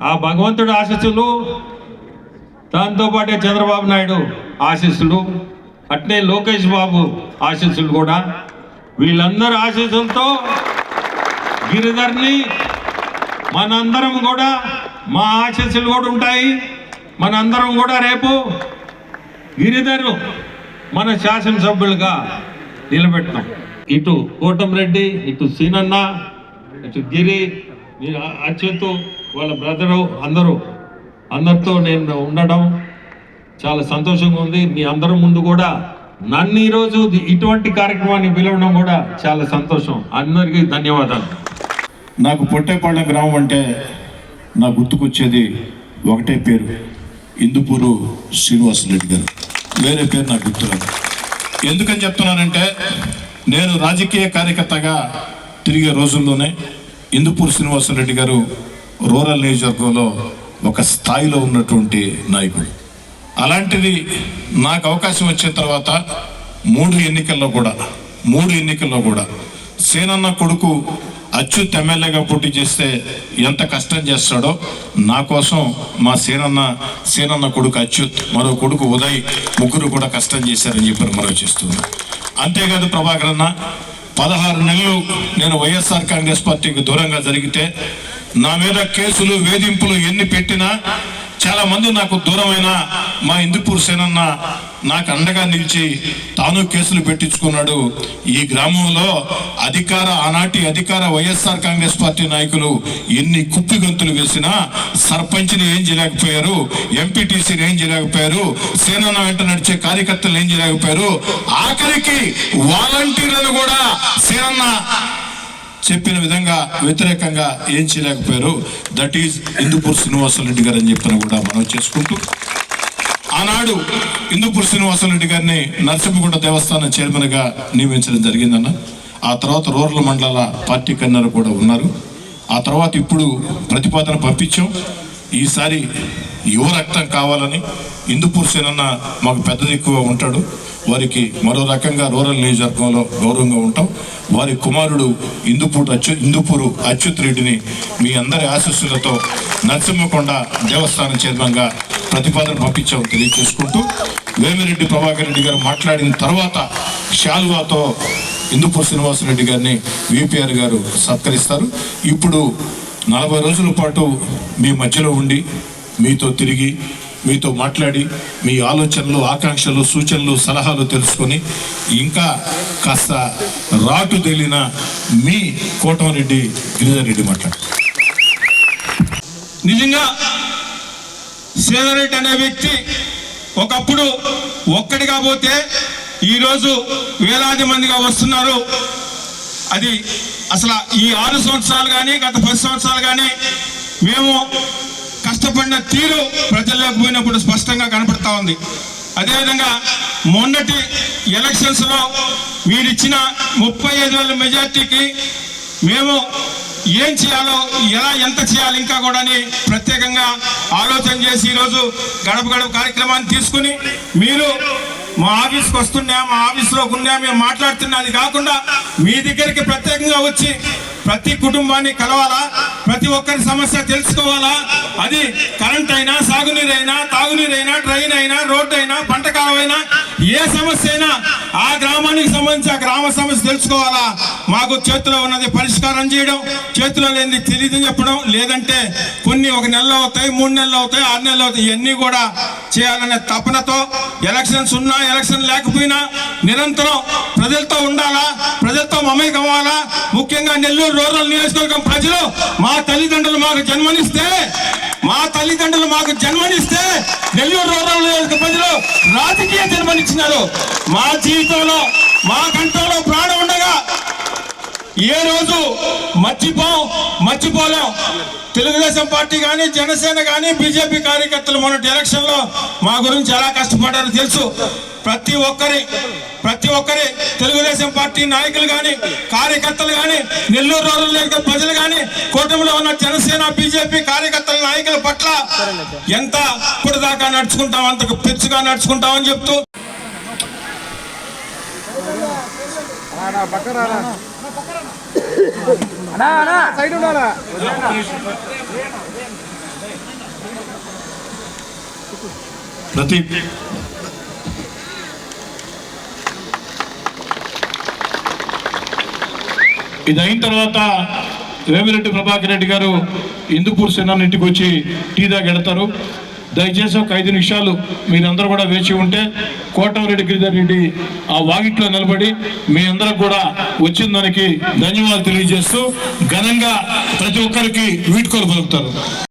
ఆ భగవంతుడు ఆశీస్సులు దాంతోపాటే చంద్రబాబు నాయుడు ఆశీస్సులు అట్నే లోకేష్ బాబు ఆశీస్సులు కూడా. వీళ్ళందరి ఆశీస్సులతో గిరిధర్ని మనందరం కూడా మా ఆశీస్సులు కూడా ఉంటాయి. మనందరం కూడా రేపు గిరిధరు మన శాసనసభ్యులుగా నిలబెడతాం ఇటు కోటం రెడ్డి ఇటు సీనన్న ఇటు గిరి అచ్యుత్ వాళ్ళ బ్రదరు అందరూ అందరితో నేను ఉండడం చాలా సంతోషంగా ఉంది. మీ అందరి ముందు కూడా నన్ను ఈరోజు ఇటువంటి కార్యక్రమాన్ని పిలవడం కూడా చాలా సంతోషం. అందరికీ ధన్యవాదాలు. నాకు పొట్టేపాళ్ళెం గ్రామం అంటే నా గుర్తుకొచ్చేది ఒకటే పేరు ఇందుపూరు శ్రీనివాసరెడ్డి గారు. వేరే పేరు నాకు గుర్తురాదు. ఎందుకని చెప్తున్నానంటే నేను రాజకీయ కార్యకర్తగా తిరిగే రోజుల్లోనే ఇందుపూర్ శ్రీనివాసరెడ్డి గారు రూరల్ నియోజకవర్గంలో ఒక స్థాయిలో ఉన్నటువంటి నాయకుడు. అలాంటిది నాకు అవకాశం వచ్చిన తర్వాత మూడు ఎన్నికల్లో కూడా మూడు ఎన్నికల్లో కూడా సేనన్న కొడుకు అచ్యుత్ ఎమ్మెల్యేగా పోటీ చేస్తే ఎంత కష్టం చేస్తాడో నా కోసం మా సేనన్న సేనన్న కొడుకు అచ్యుత్ మరో కొడుకు ఉదయ్ ముగ్గురు కూడా కష్టం చేశారని చెప్పి మనం చేస్తుంది అంతేకాదు ప్రభాకర్ అన్న పదహారు నెలలు నేను వైఎస్ఆర్ కాంగ్రెస్ పార్టీకి దూరంగా జరిగితే నా మీద కేసులు వేధింపులు ఎన్ని పెట్టినా చాలా మంది నాకు దూరమైన మా ఇందుపూర్ సేనన్న నాకు అండగా నిలిచి తాను కేసులు పెట్టించుకున్నాడు. ఈ గ్రామంలో అధికార ఆనాటి అధికార వైఎస్ఆర్ కాంగ్రెస్ పార్టీ నాయకులు ఎన్ని కుప్పి గంతులు వేసినా సర్పంచ్ని ఏం చేయలేకపోయారు ఎంపీటీసీని ఏం చేయలేకపోయారు సేనన్న వెంట నడిచే కార్యకర్తలు ఏం చేయలేకపోయారు. ఆఖరికి వాలంటీర్లను కూడా సేనన్న చెప్పిన విధంగా వ్యతిరేకంగా ఏం చేయలేకపోయారు. దట్ ఈజ్ ఇందుపూర్ శ్రీనివాసరెడ్డి గారు అని చెప్పిన కూడా మనం చేసుకుంటూ. ఆనాడు ఇందుపూర్ శ్రీనివాసరెడ్డి గారిని నరసింహగుంట దేవస్థానం చైర్మన్గా నియమించడం జరిగిందన్న. ఆ తర్వాత రూరల్ మండలాల పార్టీ కన్నారు కూడా ఉన్నారు. ఆ తర్వాత ఇప్పుడు ప్రతిపాదన పంపించాం. ఈసారి యువ రక్తం కావాలని ఇందుపూర్ సేనన్న మాకు పెద్ద ఎక్కువ ఉంటాడు. వారికి మరో రకంగా రూరల్ నియోజకవర్గంలో గౌరవంగా ఉంటాం. వారి కుమారుడు ఇందుపూరు అచ్యు ఇందుపూరు అచ్యుత్ రెడ్డిని మీ అందరి ఆశస్సులతో నరసింహకొండ దేవస్థానం చైర్మన్గా ప్రతిపాదన పంపించాము తెలియజేసుకుంటూ. వేమిరెడ్డి ప్రభాకర్ రెడ్డి గారు మాట్లాడిన తర్వాత శాలువాతో ఇందుపూర్ శ్రీనివాసరెడ్డి గారిని విపిఆర్ గారు సత్కరిస్తారు. ఇప్పుడు నలభై రోజుల పాటు మీ మధ్యలో ఉండి మీతో తిరిగి మీతో మాట్లాడి మీ ఆలోచనలు ఆకాంక్షలు సూచనలు సలహాలు తెలుసుకొని ఇంకా కాస్త రాటు తేలిన మీ కోటమరెడ్డి గిరిజారెడ్డి రెడ్డి మాట్లాడు. నిజంగా సేదరెడ్డి అనే వ్యక్తి ఒకప్పుడు ఒక్కడిగా పోతే ఈరోజు వేలాది మందిగా వస్తున్నారు. అది అసలు ఈ ఆరు సంవత్సరాలు కానీ గత పది సంవత్సరాలు కానీ మేము కష్టపడిన తీరు ప్రజల్లోకి పోయినప్పుడు స్పష్టంగా కనపడతా ఉంది. అదేవిధంగా మొన్నటి ఎలక్షన్స్లో వీరిచ్చిన ముప్పై ఐదు వేల మెజార్టీకి మేము ఏం చేయాలో ఎలా ఎంత చేయాలి ఇంకా కూడా అని ప్రత్యేకంగా ఆలోచన చేసి ఈరోజు గడప గడప కార్యక్రమాన్ని తీసుకుని మీరు మా ఆఫీస్కి వస్తున్నా మా ఆఫీస్లోకి ఉన్నా మేము మాట్లాడుతున్నా అది కాకుండా మీ దగ్గరికి ప్రత్యేకంగా వచ్చి ప్రతి కుటుంబాన్ని కలవాలా? ప్రతి ఒక్కరి సమస్య తెలుసుకోవాలా? అది కరెంట్ అయినా సాగునీరైనా తాగునీరైనా అయినా ట్రైన్ అయినా రోడ్డు అయినా పంట కాలమైనా ఏ సమస్య అయినా ఆ గ్రామానికి సంబంధించి ఆ గ్రామ సమస్య తెలుసుకోవాలా? మాకు చేతిలో ఉన్నది పరిష్కారం చేయడం చేతిలో లేనిది తెలియదు చెప్పడం లేదంటే కొన్ని ఒక నెలలో అవుతాయి మూడు నెలలు అవుతాయి ఆరు నెలలు అవుతాయి ఇవన్నీ కూడా చేయాలనే తపనతో ఎలక్షన్స్ ఉన్నా ఎలక్షన్ లేకపోయినా నిరంతరం ప్రజలతో ఉండాలా? ప్రజలతో మమేకం అవ్వాలా ముఖ్యంగా నెల్లూరు రూరల్ నియోజకవర్గం ప్రజలు మా తల్లిదండ్రులు మాకు జన్మనిస్తే మా తల్లిదండ్రులు మాకు జన్మనిస్తే నెల్లూరు రూరల్ నియోజక ప్రజలు రాజకీయ జన్మనిచ్చినారు. మా జీవితంలో మా కంటంలో ప్రాణం ఉండగా ఏ రోజు మర్చిపో మర్చిపోలేం. తెలుగుదేశం పార్టీ కానీ జనసేన కానీ బీజేపీ కార్యకర్తలు మొన్నటి ఎలక్షన్లో మా గురించి ఎలా కష్టపడ్డారో తెలుసు. ప్రతి ఒక్కరి ప్రతి ఒక్కరి తెలుగుదేశం పార్టీ నాయకులు కానీ కార్యకర్తలు కానీ నెల్లూరు రూరల్ నియోజక ప్రజలు కానీ కూటమిలో ఉన్న జనసేన బీజేపీ కార్యకర్తల నాయకుల పట్ల ఎంత ఇప్పుడు దాకా నడుచుకుంటాం అంతకు పెచ్చుగా నడుచుకుంటామని చెప్తూ సైడ్ ఉండాలా? ఇది అయిన తర్వాత వేమిరెడ్డి ప్రభాకర్ రెడ్డి గారు ఇందుపూర్ సేనాన్ని ఇంటికి వచ్చి టీ దాగెడతారు దయచేసి ఒక ఐదు నిమిషాలు మీరందరూ కూడా వేచి ఉంటే కోటమిరెడ్డి గిరిధర్ రెడ్డి ఆ వాగిట్లో నిలబడి మీ అందరం కూడా వచ్చిన దానికి ధన్యవాదాలు తెలియజేస్తూ ఘనంగా ప్రతి ఒక్కరికి వీడ్కోలు పలుకుతారు.